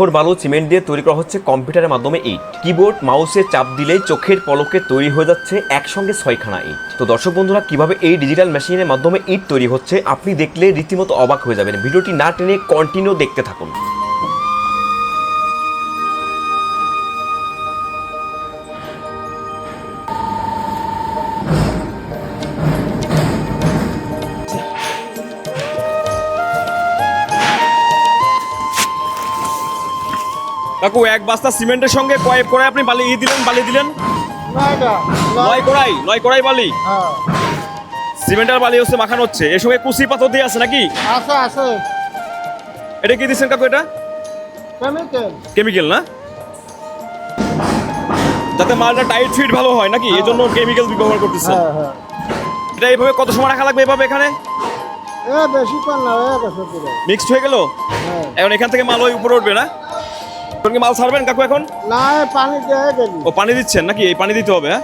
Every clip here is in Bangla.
পাথর বালু সিমেন্ট দিয়ে তৈরি করা হচ্ছে কম্পিউটারের মাধ্যমে ইট। কিবোর্ড, মাউসে চাপ দিলেই চোখের পলকে তৈরি হয়ে যাচ্ছে একসঙ্গে ছয়খানা ইট। তো দর্শক বন্ধুরা, কীভাবে এই ডিজিটাল মেশিনের মাধ্যমে ইট তৈরি হচ্ছে, আপনি দেখলে রীতিমতো অবাক হয়ে যাবেন। ভিডিওটি না টেনে কন্টিনিউ দেখতে থাকুন। কাকু এক বস্তা সিমেন্টের সঙ্গে কয়েক কড়াই আপনি বালি ই দিলেন বালি দিলেন? নয় কড়াই নয় কড়াই বালি? হ্যাঁ। সিমেন্ট আর বালি হচ্ছে মাখানো হচ্ছে। এর সঙ্গে কুচি পাথর দিয়ে আছে নাকি? আছে আছে। এটা কি দিচ্ছেন কাকু এটা? কেমিক্যাল কেমিক্যাল না? যাতে মালটা টাইট ফিট ভালো হয় নাকি? এই জন্য কেমিক্যাল ব্যবহার করতেছেন হ্যাঁ হ্যাঁ। এটা এইভাবে কত সময় রাখা লাগবে এভাবে এখানে? বেশি মিক্সড হয়ে গেল? এখন এখান থেকে মাল ওই উপরে উঠবে না? মাল ছাড়বেন কাকু এখন? না পানি দিয়ে দেন ও পানি দিচ্ছেন? নাকি এই পানি দিতে হবে হ্যাঁ?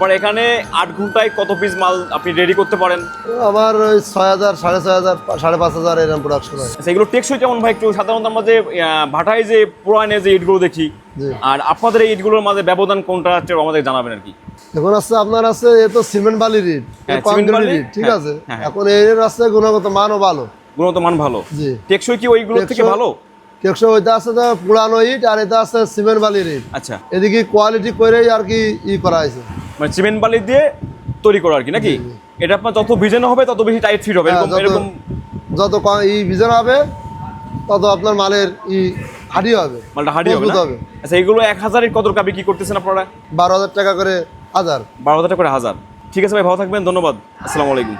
আপনার এখানে আট ঘন্টায় কত পিস মাল আপনি রেডি করতে পারেন? আমার ওই ছয় হাজার সাড়ে ছয় হাজার সাড়ে পাঁচ হাজার এরকম প্রোডাকশন হয়। আচ্ছা এগুলো টেকসই কেমন ভাই? একটু সাধারণত আমরা যে ভাটায় যে পুরানে যে ইটগুলো দেখি আর আপনাদের এই ইটগুলোর মাঝে ব্যবধান কোনটা হচ্ছে আমাদের জানাবেন আর কি। এখন আছে আপনার আছে এ তো সিমেন্ট বালির ইট হ্যাঁ, কংক্রিট ইট ঠিক হ্যাঁ, আছে? হ্যাঁ। এখন এর আছে গুণগত মানও ভালো। গুণগত মান ভালো। জি। টেকসই কি ওইগুলোর থেকে ভালো? কেকশো ওইটা আছে তো পুরানো ইট আর এটা আছে সিমেন্ট বালির ইট। আচ্ছা। এদিকে কোয়ালিটি করেই আর কি ই করা হয়েছে। মানে সিমেন্ট বালি দিয়ে তৈরি করা আর কি নাকি? এটা আপনার যত ভিজানো হবে তত বেশি টাইট ফিট হবে হ্যাঁ, এরকম যত- এরকম যত ই ভিজানো হবে তত আপনার মালের ই হাডি হবে মালটা হাড়ি? হবে আচ্ছা এগুলো এক হাজারের কত টাকা বিক্রি করতেছেন আপনারা? বারো হাজার টাকা করে হাজার। বারো হাজার টাকা করে হাজার। ঠিক আছে ভাই ভালো থাকবেন ধন্যবাদ। আসসালামু আলাইকুম।